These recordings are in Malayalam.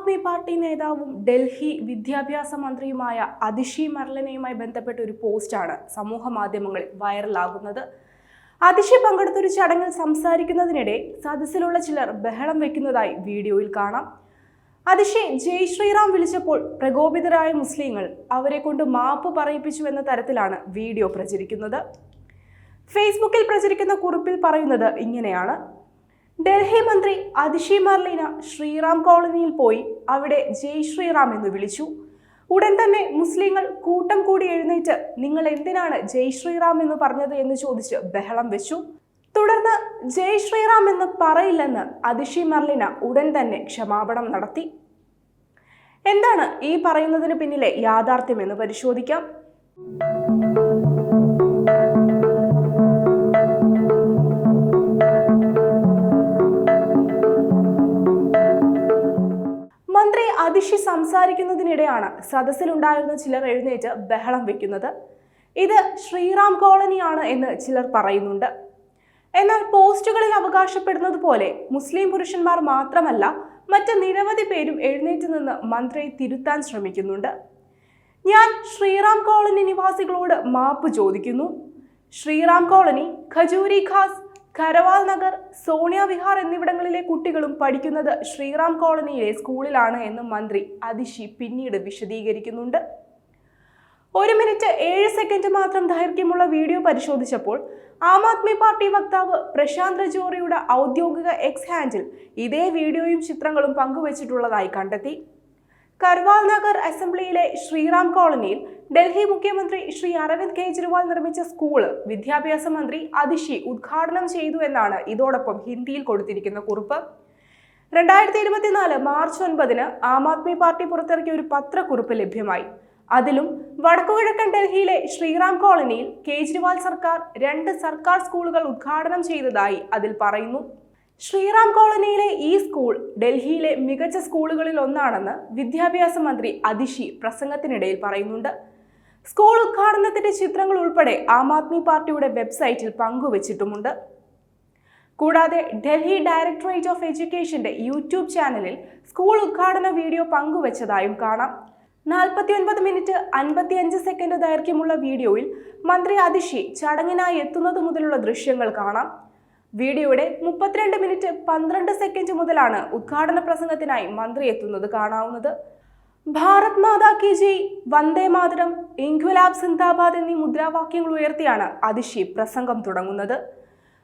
ആദ്മി പാർട്ടി നേതാവും ഡൽഹി വിദ്യാഭ്യാസ മന്ത്രിയുമായ അതിഷി മർലനയുമായി ബന്ധപ്പെട്ട ഒരു പോസ്റ്റാണ് സമൂഹ മാധ്യമങ്ങളിൽ വൈറലാകുന്നത്. അതിഷി പങ്കെടുത്ത ഒരു ചടങ്ങിൽ സംസാരിക്കുന്നതിനിടെ സദസ്സിലുള്ള ചിലർ ബഹളം വെക്കുന്നതായി വീഡിയോയിൽ കാണാം. അതിഷി ജയ് ശ്രീറാം വിളിച്ചപ്പോൾ പ്രകോപിതരായ മുസ്ലിങ്ങൾ അവരെ കൊണ്ട് മാപ്പ് പറയിപ്പിച്ചു എന്ന തരത്തിലാണ് വീഡിയോ പ്രചരിക്കുന്നത്. ഫേസ്ബുക്കിൽ പ്രചരിക്കുന്ന കുറിപ്പിൽ പറയുന്നത് ഇങ്ങനെയാണ്. ഡൽഹി മന്ത്രി അതിഷി മർലീന ശ്രീറാം കോളനിയിൽ പോയി അവിടെ ജയ് ശ്രീറാം എന്ന് വിളിച്ചു. ഉടൻ തന്നെ മുസ്ലിങ്ങൾ കൂട്ടം കൂടി എഴുന്നേറ്റ് നിങ്ങൾ എന്തിനാണ് ജയ് ശ്രീറാം എന്ന് പറഞ്ഞത് എന്ന് ചോദിച്ച് ബഹളം വെച്ചു. തുടർന്ന് ജയ് ശ്രീറാം എന്ന് പറയില്ലെന്ന് അതിഷി മർലിന ഉടൻ തന്നെ ക്ഷമാപണം നടത്തി. എന്താണ് ഈ പറയുന്നതിന് പിന്നിലെ യാഥാർത്ഥ്യം എന്ന് പരിശോധിക്കാം. അതിഷി സംസാരിക്കുന്നതിനിടെയാണ് സദസ്സിലുണ്ടായിരുന്ന ചിലർ എഴുന്നേറ്റ് ബഹളം വെക്കുന്നത്. ഇത് ശ്രീറാം കോളനിയാണ് എന്ന് ചിലർ പറയുന്നുണ്ട്. എന്നാൽ പോസ്റ്റുകളിൽ അവകാശപ്പെടുന്നത് പോലെ മുസ്ലിം പുരുഷന്മാർ മാത്രമല്ല മറ്റ് നിരവധി പേരും എഴുന്നേറ്റ് നിന്ന് മന്ത്രിയെ തിരുത്താൻ ശ്രമിക്കുന്നുണ്ട്. ഞാൻ ശ്രീറാം കോളനി നിവാസികളോട് മാപ്പ് ചോദിക്കുന്നു. ശ്രീറാം കോളനി ഖജൂരി ഖാസ് ഖരവാൽ നഗർ സോണിയ വിഹാർ എന്നിവിടങ്ങളിലെ കുട്ടികളും പഠിക്കുന്നത് ശ്രീറാം കോളനിയിലെ സ്കൂളിലാണ് എന്ന് മന്ത്രി അതിഷി പിന്നീട് വിശദീകരിക്കുന്നുണ്ട്. ഒരു മിനിറ്റ് ഏഴ് സെക്കൻഡ് മാത്രം ദൈർഘ്യമുള്ള വീഡിയോ പരിശോധിച്ചപ്പോൾ ആം ആദ്മി പാർട്ടി വക്താവ് പ്രശാന്ത് രജോറിയുടെ ഔദ്യോഗിക എക്സ് ഹാൻഡിൽ ഇതേ വീഡിയോയും ചിത്രങ്ങളും പങ്കുവച്ചിട്ടുള്ളതായി കണ്ടെത്തി. കർവാൽ നഗർ അസംബ്ലിയിലെ ശ്രീറാം കോളനിയിൽ ഡൽഹി മുഖ്യമന്ത്രി ശ്രീ അരവിന്ദ് കെജ്രിവാൾ നിർമ്മിച്ച സ്കൂൾ വിദ്യാഭ്യാസ മന്ത്രി അതിഷി ഉദ്ഘാടനം ചെയ്തു എന്നാണ് ഇതോടൊപ്പം ഹിന്ദിയിൽ കൊടുത്തിരിക്കുന്ന കുറിപ്പ്. രണ്ടായിരത്തി ഇരുപത്തിനാല് മാർച്ച് ഒൻപതിന് ആം ആദ്മി പാർട്ടി പുറത്തിറക്കിയ ഒരു പത്രക്കുറിപ്പ് ലഭ്യമായി. അതിലും വടക്കുകിഴക്കൻ ഡൽഹിയിലെ ശ്രീറാം കോളനിയിൽ കേജ്രിവാൾ സർക്കാർ രണ്ട് സർക്കാർ സ്കൂളുകൾ ഉദ്ഘാടനം ചെയ്തതായി അതിൽ പറയുന്നു. ശ്രീറാം കോളനിയിലെ ഈ ഡൽഹിയിലെ മികച്ച സ്കൂളുകളിൽ ഒന്നാണെന്ന് വിദ്യാഭ്യാസ മന്ത്രി അതിഷി പ്രസംഗത്തിനിടയിൽ പറയുന്നുണ്ട്. സ്കൂൾ ഉദ്ഘാടനത്തിന്റെ ചിത്രങ്ങൾ ഉൾപ്പെടെ ആം ആദ്മി പാർട്ടിയുടെ വെബ്സൈറ്റിൽ പങ്കുവച്ചിട്ടുമുണ്ട്. കൂടാതെ ഡൽഹി ഡയറക്ടറേറ്റ് ഓഫ് എഡ്യൂക്കേഷന്റെ യൂട്യൂബ് ചാനലിൽ സ്കൂൾ ഉദ്ഘാടന വീഡിയോ പങ്കുവച്ചതായും കാണാം. നാൽപ്പത്തിയൊൻപത് മിനിറ്റ് അൻപത്തിയഞ്ച് സെക്കൻഡ് ദൈർഘ്യമുള്ള വീഡിയോയിൽ മന്ത്രി അതിഷി ചടങ്ങിനായി എത്തുന്നത് മുതലുള്ള ദൃശ്യങ്ങൾ കാണാം. വീഡിയോയുടെ മുപ്പത്തിരണ്ട് മിനിറ്റ് പന്ത്രണ്ട് സെക്കൻഡ് മുതലാണ് ഉദ്ഘാടന പ്രസംഗത്തിനായി മന്ത്രി എത്തുന്നത് കാണാവുന്നത് ഭാരത് മാതാ കി ജയ് വന്ദേ മാതരം ഇൻക്വലാബ് സിന്ദാബാദ് എന്നീ മുദ്രാവാക്യങ്ങൾ ഉയർത്തിയാണ് അതിഷി പ്രസംഗം തുടങ്ങുന്നത്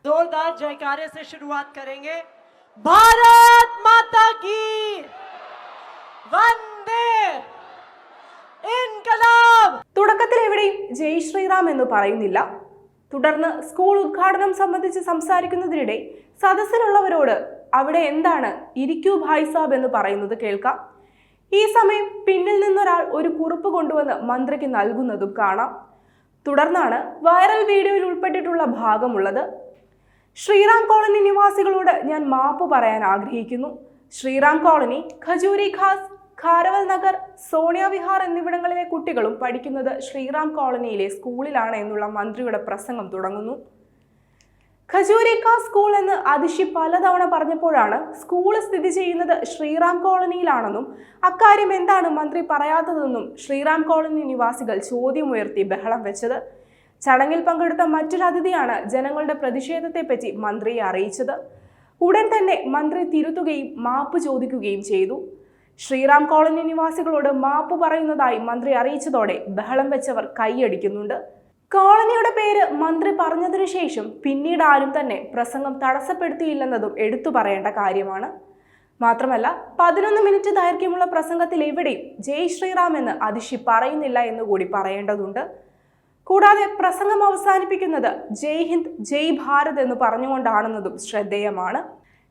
जोरदार जयकारे से शुरुआत करेंगे भारत माता की वंदे इनकलाब തുടക്കത്തിൽ എവിടെയും ജയ് ശ്രീറാം എന്ന് പറയുന്നില്ല തുടർന്ന് സ്കൂൾ ഉദ്ഘാടനം സംബന്ധിച്ച് സംസാരിക്കുന്നതിനിടെ സദസ്സിലുള്ളവരോട് അവിടെ എന്താണ് ഇരിക്കൂ ഭായ് സാബ് എന്ന് പറയുന്നത് കേൾക്കാം. ഈ സമയം പിന്നിൽ നിന്നൊരാൾ ഒരു കുറിപ്പ് കൊണ്ടുവന്ന് മന്ത്രിക്ക് നൽകുന്നതും കാണാം. തുടർന്നാണ് വൈറൽ വീഡിയോയിൽ ഉൾപ്പെട്ടിട്ടുള്ള ഭാഗമുള്ളത്. ശ്രീറാം കോളനി നിവാസികളോട് ഞാൻ മാപ്പ് പറയാൻ ആഗ്രഹിക്കുന്നു. ശ്രീറാം കോളനി ഖജൂരി ഖാസ് ഖാരവൽ നഗർ സോണിയ വിഹാർ എന്നിവിടങ്ങളിലെ കുട്ടികളും പഠിക്കുന്നത് ശ്രീറാം കോളനിയിലെ സ്കൂളിലാണ് എന്നുള്ള മന്ത്രിയുടെ പ്രസംഗം തുടങ്ങുന്നു. ഖജൂരിക്ക സ്കൂൾ എന്ന് അതിഷി പലതവണ പറഞ്ഞപ്പോഴാണ് സ്കൂൾ സ്ഥിതി ചെയ്യുന്നത് ശ്രീറാം കോളനിയിലാണെന്നും അക്കാര്യം എന്താണ് മന്ത്രി പറയാത്തതെന്നും ശ്രീറാം കോളനി നിവാസികൾ ചോദ്യമുയർത്തി ബഹളം വെച്ചത്. ചടങ്ങിൽ പങ്കെടുത്ത മറ്റൊരു അതിഥിയാണ് ജനങ്ങളുടെ പ്രതിഷേധത്തെപ്പറ്റി മന്ത്രിയെ അറിയിച്ചത്. ഉടൻ തന്നെ മന്ത്രി തിരുത്തുകയും മാപ്പ് ചോദിക്കുകയും ചെയ്തു. ശ്രീറാം കോളനി നിവാസികളോട് മാപ്പ് പറയുന്നതായി മന്ത്രി അറിയിച്ചതോടെ ബഹളം വെച്ചവർ കൈയടിക്കുന്നുണ്ട്. കോളനിയുടെ പേര് മന്ത്രി പറഞ്ഞതിനു ശേഷം പിന്നീട് ആരും തന്നെ പ്രസംഗം തടസ്സപ്പെടുത്തിയില്ലെന്നതും എടുത്തു പറയേണ്ട കാര്യമാണ്. മാത്രമല്ല പതിനൊന്ന് മിനിറ്റ് ദൈർഘ്യമുള്ള പ്രസംഗത്തിൽ എവിടെയും ജയ് ശ്രീറാം എന്ന് അതിശി പറയുന്നില്ല എന്ന് കൂടി പറയേണ്ടതുണ്ട്. കൂടാതെ പ്രസംഗം അവസാനിപ്പിക്കുന്നത് ജയ് ഹിന്ദ് ജയ് ഭാരത് എന്ന് പറഞ്ഞുകൊണ്ടാണെന്നതും ശ്രദ്ധേയമാണ്.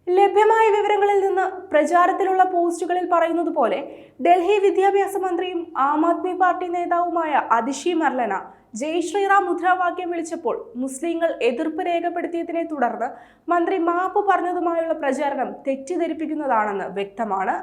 ലഭ്യമായ വിവരങ്ങളിൽ നിന്ന് പ്രചാരത്തിലുള്ള പോസ്റ്റുകളിൽ പറയുന്നത് പോലെ ഡൽഹി വിദ്യാഭ്യാസ മന്ത്രിയും ആം ആദ്മി പാർട്ടി നേതാവുമായ അതിഷി മർലന ജയ് ശ്രീറാം മുദ്രാവാക്യം വിളിച്ചപ്പോൾ മുസ്ലിങ്ങൾ എതിർപ്പ് രേഖപ്പെടുത്തിയതിനെ തുടർന്ന് മന്ത്രി മാപ്പ് പറഞ്ഞതുമായുള്ള പ്രചാരണം തെറ്റിദ്ധരിപ്പിക്കുന്നതാണെന്ന് വ്യക്തമാണ്.